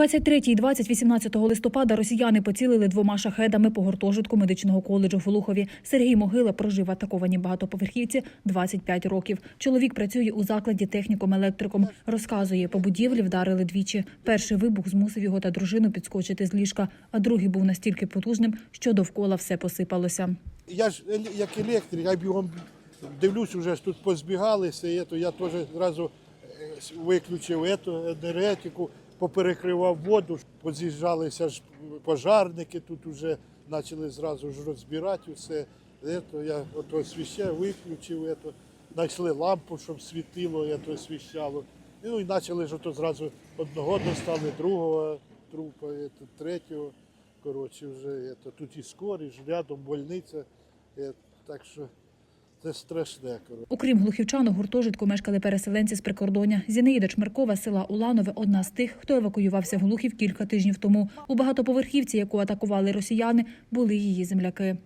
23 і 20 18 листопада росіяни поцілили двома шахедами по гуртожитку медичного коледжу в Олухові. Сергій Могила прожив в атакованій багатоповерхівці 25 років. Чоловік працює у закладі техніком-електриком. Розказує, по будівлі вдарили двічі. Перший вибух змусив його та дружину підскочити з ліжка, а другий був настільки потужним, що довкола все посипалося. Я ж як електрик, я бігом дивлюсь, вже ж тут позбігалися, я теж одразу е, виключив енергетику, поперекривав воду, поз'їжджалися ж пожарники, тут вже почали зразу ж розбирати все. Ето, я ото освіщав, виключив, ето, знайшли лампу, щоб світило, ето, освіщало. Ну і почали ж ото зразу одного достали, другого трупа, ето, третього. Коротше, вже ето, тут і скорість, рядом больниця. Е, Так що це страшне. Коротше. Окрім глухівчан, у гуртожитку мешкали переселенці з прикордоння. Зінаїда Чмеркова з села Уланове одна з тих, хто евакуювався в Глухів кілька тижнів тому. У багатоповерхівці, яку атакували росіяни, були її земляки.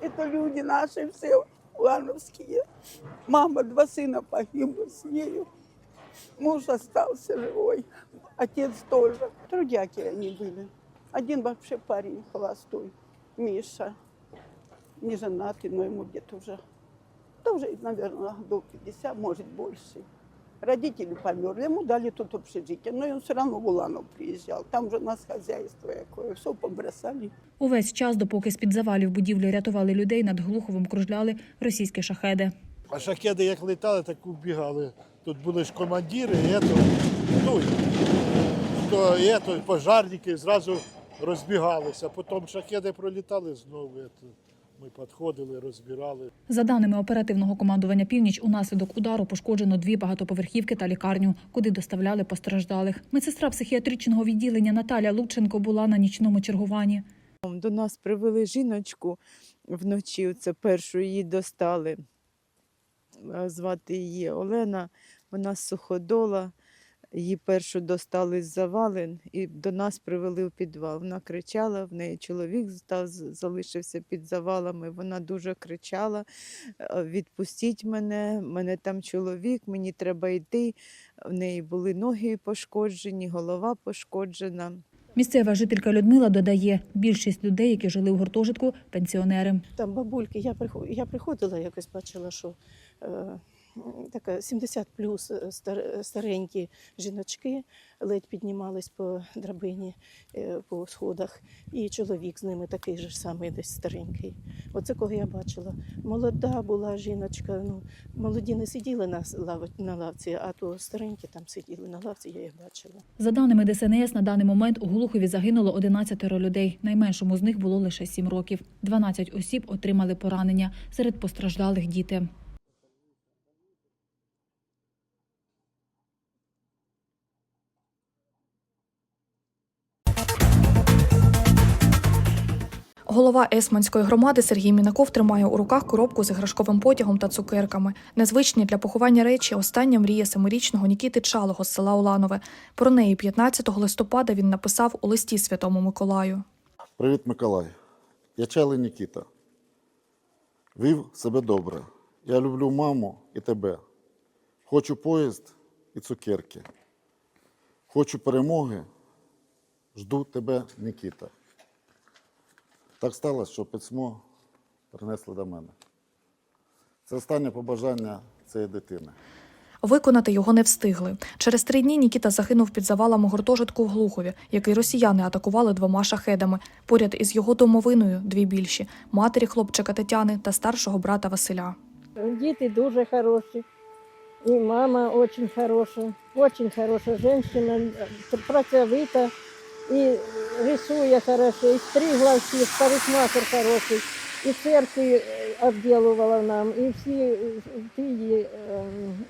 Это люди наши все лановские. Мама, два сына погибли с нею. Муж остался живой. Отец тоже. Трудяки они были. Один вообще парень холостой, Миша. Не женатый, но ему где-то уже, наверное, до 50, может, больше. Родители померли, ему дали тут общежитие, но он все равно в Уланов приезжал. Там же у нас хозяйство якое, все побросали. Увесь час, допоки з-під завалів будівлі рятували людей, над Глуховим кружляли російські шахеди. А шахеди як летали, так убігали. Тут були ж командири, і ето, ну, то, і ето, пожарники зразу розбігалися. Потім шахеди пролітали знову. Ето. Ми підходили, розбирали. За даними оперативного командування «Північ», унаслідок удару пошкоджено дві багатоповерхівки та лікарню, куди доставляли постраждалих. Медсестра психіатричного відділення Наталя Лученко була на нічному чергуванні. До нас привели жіночку вночі. Це першу її достали. Звати її Олена. Вона з суходола. Її першу достали з завалин і до нас привели в підвал. Вона кричала, в неї чоловік став, залишився під завалами. Вона дуже кричала: «Е, Відпустіть мене, мене там чоловік, мені треба йти. В неї були ноги пошкоджені, голова пошкоджена. Місцева жителька Людмила додає, більшість людей, які жили в гуртожитку – пенсіонери. Там бабульки, я приход- я приходила, якось бачила, що е, така 70 плюс е, старенькі жіночки ледь піднімались по драбині е, по сходах, і чоловік з ними такий же самий, десь старенький. Оце кого я бачила. Молода була жіночка. Ну, молоді не сиділи на, лав- на лавці, а то старенькі там сиділи на лавці, я їх бачила. За даними ДСНС, на даний момент у Глухові загинуло 11 людей. Найменшому з них було лише 7 років. 12 осіб отримали поранення. Серед постраждалих діти. Голова Есманської громади Сергій Мінаков тримає у руках коробку з іграшковим потягом та цукерками. Незвичні для поховання речі остання мрія семирічного Нікіти Чалого з села Уланове. Про неї 15 листопада він написав у листі Святому Миколаю. Привіт, Миколай. Я Чалий Нікіта. Вів себе добре. Я люблю маму і тебе. Хочу поїзд і цукерки. Хочу перемоги. Жду тебе, Нікіта. Так сталося, що письмо принесли до мене. Це останнє побажання цієї дитини. Виконати його не встигли. Через три дні Нікіта загинув під завалами гуртожитку в Глухові, який росіяни атакували двома шахедами. Поряд із його домовиною дві більші матері хлопчика Тетяни та старшого брата Василя. Діти дуже хороші. І мама дуже хороша, дуже хороша жінка, працьовита, і рисує хорошо, і стригла всіх, парикмахер хороший, і церкви обділувала нам, і всі е, ті ем,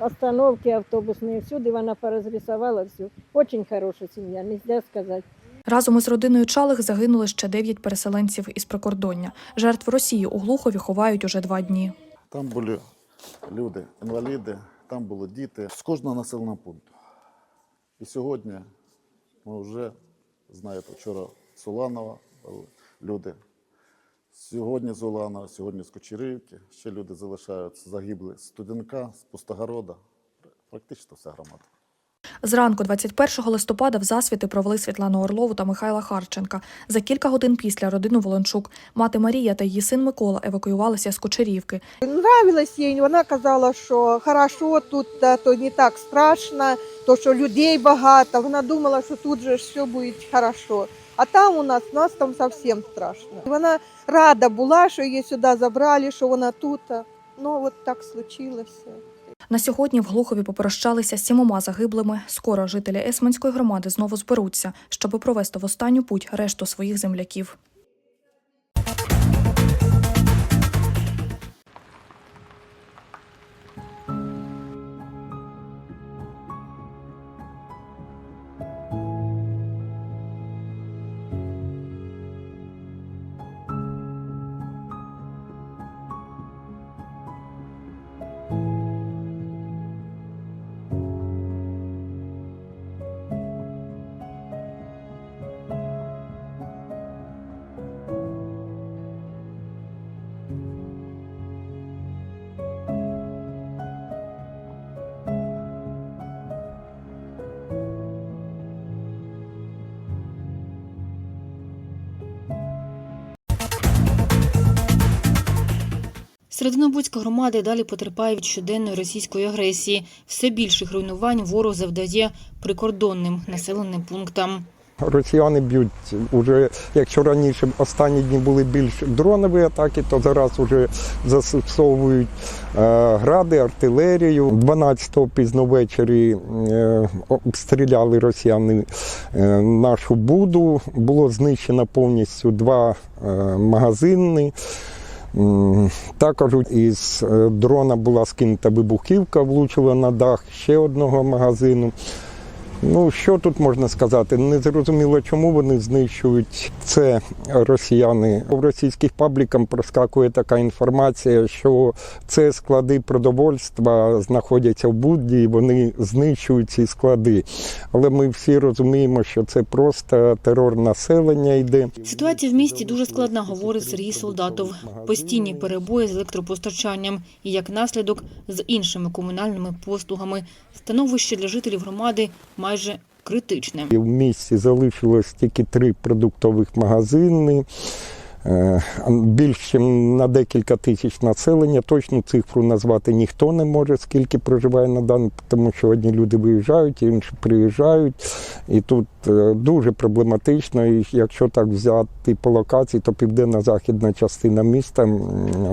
остановки автобусні, всюди вона порозрисувала все. Дуже хороша сім'я, не можна сказати. Разом із родиною Чалих загинули ще дев'ять переселенців із прикордоння. Жертв Росії у Глухові ховають уже два дні. Там були люди, інваліди, там були діти з кожного населеного пункту. І сьогодні ми вже, знаєте, вчора Соланова люди. Сьогодні з Уланова, сьогодні з Кочерівки. Ще люди залишаються загибли з Студенка, з Пустогорода. Практично вся громада. Зранку 21 листопада в засвіти провели Світлану Орлову та Михайла Харченка. За кілька годин після родину Волончук мати Марія та її син Микола евакуювалися з Кучерівки. Нравилось їй, вона казала, що хорошо тут, то не так страшно, то що людей багато. Вона думала, що тут же все буде хорошо. А там у нас, нас там зовсім страшно. Вона рада була, що її сюди забрали, що вона тут. Ну от так случилося. На сьогодні в Глухові попрощалися сімома загиблими. Скоро жителі Есманської громади знову зберуться, щоб провести в останню путь решту своїх земляків. Серединобудська громада далі потерпає від щоденної російської агресії. Все більших руйнувань ворог завдає прикордонним населеним пунктам. Росіяни б'ють уже, якщо раніше останні дні були більш дронові атаки, то зараз вже застосовують е, гради, артилерію. 12-го пізно ввечері е, обстріляли росіяни е, нашу буду. Було знищено повністю два магазини. Також із е, дрона була скинута вибухівка, влучила на дах ще одного магазину. Ну, що тут можна сказати? Не зрозуміло, чому вони знищують це росіяни. В російських пабліках проскакує така інформація, що це склади продовольства знаходяться в Будді, і вони знищують ці склади. Але ми всі розуміємо, що це просто терор населення йде. Ситуація в місті дуже складна, говорить Сергій Солдатов. Постійні перебої з електропостачанням і як наслідок з іншими комунальними послугами. Становище для жителів громади майже критичне. В місті залишилось тільки три продуктових магазини. е, Більше на декілька тисяч населення. Точну цифру назвати ніхто не може, скільки проживає на даний, тому що одні люди виїжджають, інші приїжджають. І тут е, дуже проблематично. І якщо так взяти по локації, то південно-західна частина міста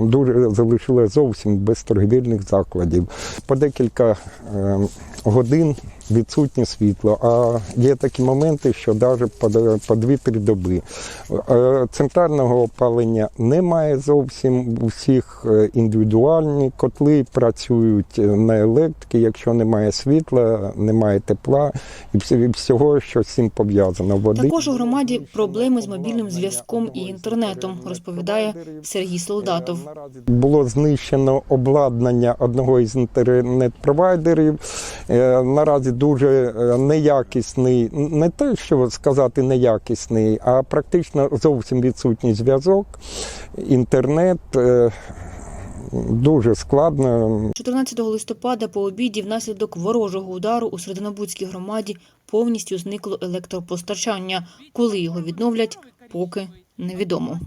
дуже залишилася зовсім без торгівельних закладів. По декілька е, годин відсутнє світло. А є такі моменти, що навіть по, по 2-3 доби. Е, Центрального опалення немає зовсім. У всіх е, індивідуальні котли працюють на електриці. Якщо немає світла, немає тепла і всього, що з цим пов'язано. Води Також у громаді проблеми з мобільним зв'язком і інтернетом, розповідає Сергій Солдатов. Було знищено обладнання одного із інтернет-провайдерів. Е, Наразі дуже е, неякісний, не те, що сказати неякісний, а практично зовсім відсутній зв'язок. Інтернет е, дуже складно. 14 листопада по обіді внаслідок ворожого удару у Серединобудській громаді повністю зникло електропостачання. Коли його відновлять, поки невідомо.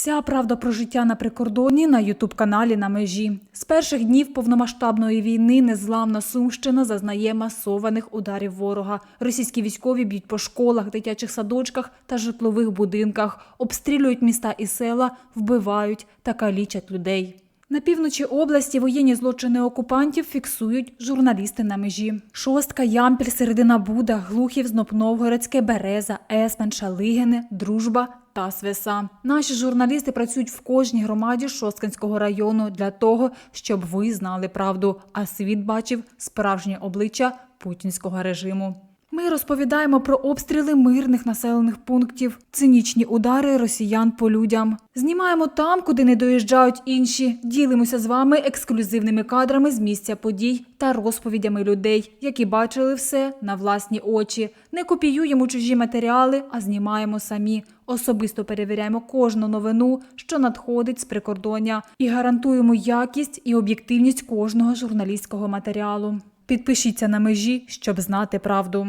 Вся правда про життя на прикордоні на Ютуб-каналі на межі. З перших днів повномасштабної війни незламна Сумщина зазнає масованих ударів ворога. Російські військові б'ють по школах, дитячих садочках та житлових будинках, обстрілюють міста і села, вбивають та калічать людей. На півночі області воєнні злочини окупантів фіксують журналісти на межі. Шостка, Ямпіль, Середина Буда, Глухів, Знопновгородське, Береза, Есмен, Шалигине, Дружба та Свеса. Наші журналісти працюють в кожній громаді Шосткинського району для того, щоб ви знали правду, а світ бачив справжнє обличчя путінського режиму. Ми розповідаємо про обстріли мирних населених пунктів, цинічні удари росіян по людям. Знімаємо там, куди не доїжджають інші. Ділимося з вами ексклюзивними кадрами з місця подій та розповідями людей, які бачили все на власні очі. Не копіюємо чужі матеріали, а знімаємо самі. Особисто перевіряємо кожну новину, що надходить з прикордоння, і гарантуємо якість і об'єктивність кожного журналістського матеріалу. Підпишіться на межі, щоб знати правду.